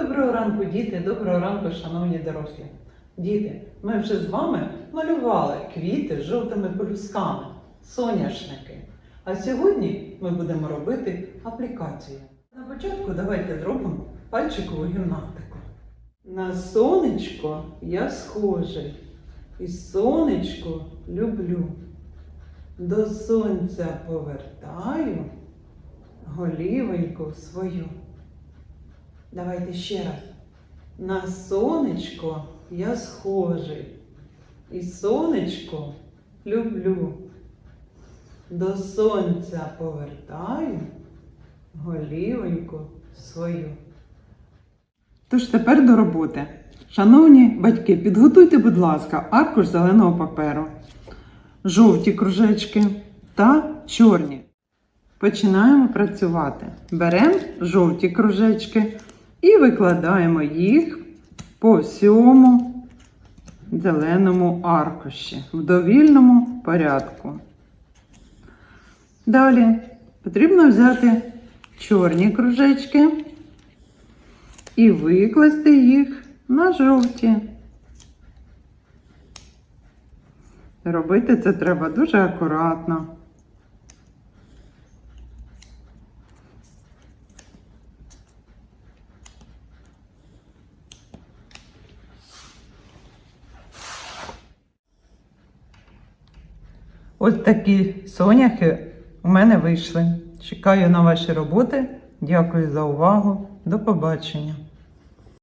Доброго ранку, діти, доброго ранку, шановні дорослі. Діти, ми вже з вами малювали квіти з жовтими пелюсками, соняшники. А сьогодні ми будемо робити аплікацію. На початку давайте зробимо пальчикову гімнастику. На сонечко я схожий, і сонечко люблю. До сонця повертаю голівеньку свою. Давайте ще раз. На сонечко я схожий. І сонечко люблю. До сонця повертаю голівоньку свою. Тож тепер до роботи. Шановні батьки, підготуйте, будь ласка, аркуш зеленого паперу, жовті кружечки та чорні. Починаємо працювати. Беремо жовті кружечки і викладаємо їх по всьому зеленому аркуші в довільному порядку. Далі потрібно взяти чорні кружечки і викласти їх на жовті. Робити це треба дуже акуратно. Ось такі соняхи у мене вийшли. Чекаю на ваші роботи. Дякую за увагу. До побачення.